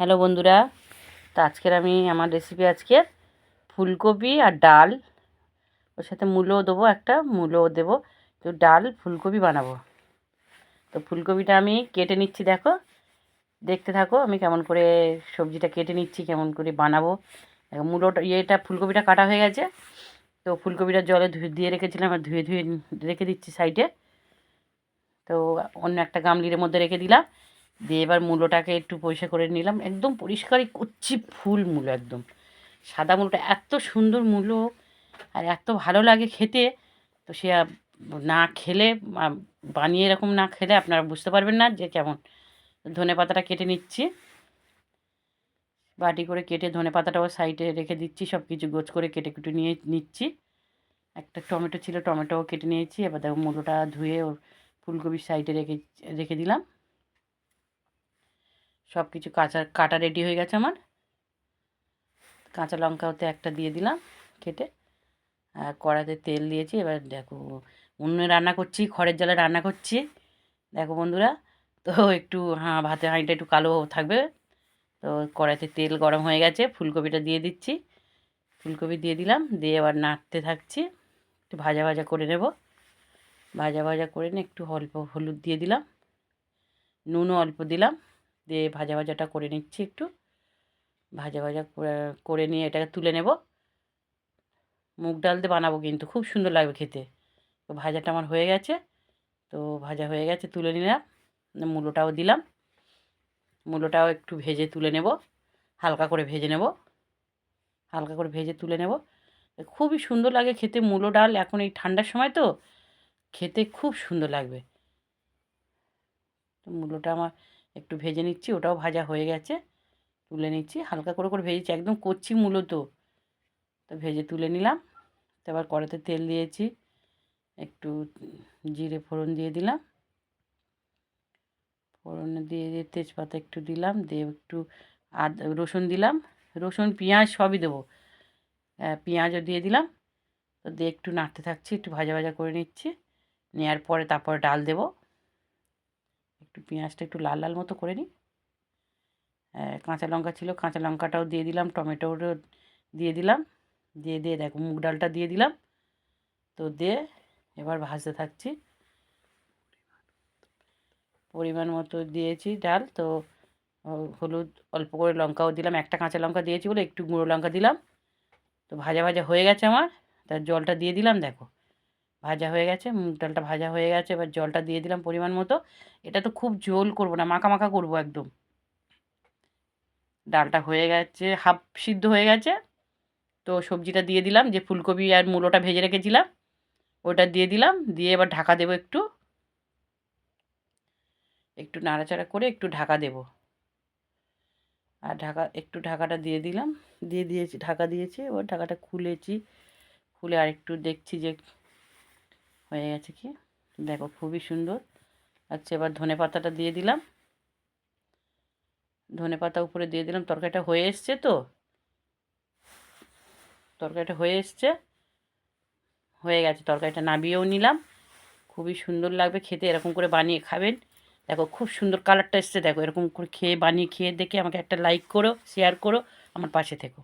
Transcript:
Hello বন্ধুরা, তো আজকের আমি আমার রেসিপি আজকের ফুলকপি আর ডাল, ওর সাথে মূলও দেবো, একটা মূলও দেবো। তো ডাল, ফুলকপি বানাবো। তো ফুলকপিটা আমি কেটে নিচ্ছি, দেখো। দেখতে থাকো, আমি কেমন করে সবজিটা কেটে নিচ্ছি, কেমন করে বানাবো। মূলোটা, ইয়েটা, ফুলকপিটা কাটা হয়ে গেছে। তো ফুলকপিটা জলে ধুয়ে, দিয়ে রেখেছিলাম, আর ধুয়ে ধুয়ে রেখে দিচ্ছি সাইডে। তো অন্য একটা গামলির মধ্যে রেখে দিলাম। দিয়ে এবার মূলোটাকে একটু পরিষ্কার করে নিলাম। একদম পরিষ্কারই করছি ফুল মূলো একদম। সাদা মূলোটা এত সুন্দর মূলো আর এত ভালো লাগে খেতে। তো সে না খেলে বানিয়ে এরকম না খেলে আপনারা বুঝতে পারবেন না যে কেমন। ধনে পাতাটা কেটে নিচ্ছি। বাটি করে কেটে ধনে পাতাটাও সাইডে রেখে দিচ্ছি সব কিছু গোছ করে কেটে কুটে নিয়ে নিচ্ছি। একটা টমেটো ছিল, টমেটোও কেটে নিয়েছি। এবার দেখো মূলোটা ধুয়ে ওর ফুলকপির সাইডে রেখে রেখে দিলাম। সব কিছু কাঁচা, কাটা রেডি হয়ে গেছে আমার। কাঁচা লঙ্কা ওতে একটা দিয়ে দিলাম কেটে। আর কড়াতে তেল দিয়েছি, এবার দেখো, উনুনে রান্না করছি, খড়ের জলে রান্না করছি। দেখো বন্ধুরা, তো একটু হ্যাঁ ভাতে হাঁড়িটা একটু কালো থাকবে। তো কড়াইতে তেল গরম হয়ে গেছে, ফুলকপিটা দিয়ে দিচ্ছি। ফুলকপি দিয়ে দিলাম, দিয়ে এবার নাড়তে থাকছি। একটু ভাজা ভাজা করে নেব। ভাজা ভাজা করে নিয়ে একটু অল্প হলুদ দিয়ে দিলাম। নুনও অল্প দিলাম। দিয়ে ভাজা ভাজাটা করে নিচ্ছি একটু। ভাজা ভাজা করে নিয়ে এটাকে তুলে নেব। মুগ ডাল দিয়ে বানাবো কিন্তু, খুব সুন্দর লাগবে খেতে। তো ভাজাটা আমার হয়ে গেছে। তো ভাজা হয়ে গেছে, তুলে নিলাম। মূলোটাও দিলাম। মূলোটাও একটু ভেজে তুলে নেব। হালকা করে ভেজে নেব। হালকা করে ভেজে তুলে নেব। খুবই সুন্দর লাগে খেতে মূলো ডাল। এখন এই ঠান্ডার সময় তো খেতে খুব সুন্দর লাগবে। মূলোটা আমার একটু ভেজে নিচ্ছি, ওটাও ভাজা হয়ে গেছে। তুলে নিচ্ছি, হালকা করে করে ভেজেছি, একদম করছি মূলত। তো ভেজে তুলে নিলাম তারপর কড়াতে তেল দিয়েছি, একটু জিরে ফোড়ন দিয়ে দিলাম। ফোড়ন দিয়ে দিয়ে তেজপাতা একটু দিলাম, দিয়ে একটু আদা, রসুন দিলাম, রসুন, পেঁয়াজ সবই দেবো। পেঁয়াজও দিয়ে দিলাম, তো দিয়ে একটু নাড়তে থাকছি, একটু ভাজা ভাজা করে নিচ্ছি, নেওয়ার পরে তারপরে ডাল দেবো। একটু পেঁয়াজটা একটু লাল লাল মতো করে নিই। কাঁচা লঙ্কা ছিল, কাঁচা লঙ্কাটাও দিয়ে দিলাম টমেটোও দিয়ে দিলাম, দিয়ে দিয়ে দেখো মুগ ডালটা দিয়ে দিলাম। তো দিয়ে এবার ভাজতে থাকছি। পরিমাণ মতো দিয়েছি ডাল, তো হলুদ অল্প করে লঙ্কাও দিলাম। একটা কাঁচা লঙ্কা দিয়েছি বলে একটু গুঁড়ো লঙ্কা দিলাম। তো ভাজা ভাজা হয়ে গেছে আমার, তার জলটা দিয়ে দিলাম, দেখো। ভাজা হয়ে গেছে, মুগ ডালটা ভাজা হয়ে গেছে, এবার জলটা দিয়ে দিলাম পরিমাণ মতো। এটা তো খুব ঝোল করব না, মাখা মাখা করব একদম। ডালটা হয়ে গেছে, হাফ সিদ্ধ হয়ে গেছে। তো সবজিটা দিয়ে দিলাম, যে ফুলকপি আর মূলোটা ভেজে রেখেছিলাম, ওটা দিয়ে দিলাম, দিয়ে এবার ঢাকা দেবো একটু। একটু নাড়াচাড়া করে একটু ঢাকা দেব। আর ঢাকা, একটু ঢাকাটা দিয়ে দিলাম, দিয়ে দিয়েছি, ঢাকা দিয়েছি, এবার ঢাকাটা খুলেছি। খুলে আর একটু দেখছি যে হয়ে গেছে কি? দেখো খুবই সুন্দর। আচ্ছা এবার ধনে পাতাটা দিয়ে দিলাম। ধনে পাতা উপরে দিয়ে দিলাম। তরকারিটা হয়ে এসছে তো? তরকারিটা হয়ে এসছে। হয়ে গেছে। তরকারিটা নামিয়েও নিলাম। খুবই সুন্দর লাগবে খেতে। এরকম করে বানিয়ে খাবেন। দেখো খুব সুন্দর কালারটা এসছে। দেখো এরকম করে খেয়ে বানিয়ে খেয়ে দেখে আমাকে একটা লাইক করো শেয়ার করো, আমার পাশে থেকো।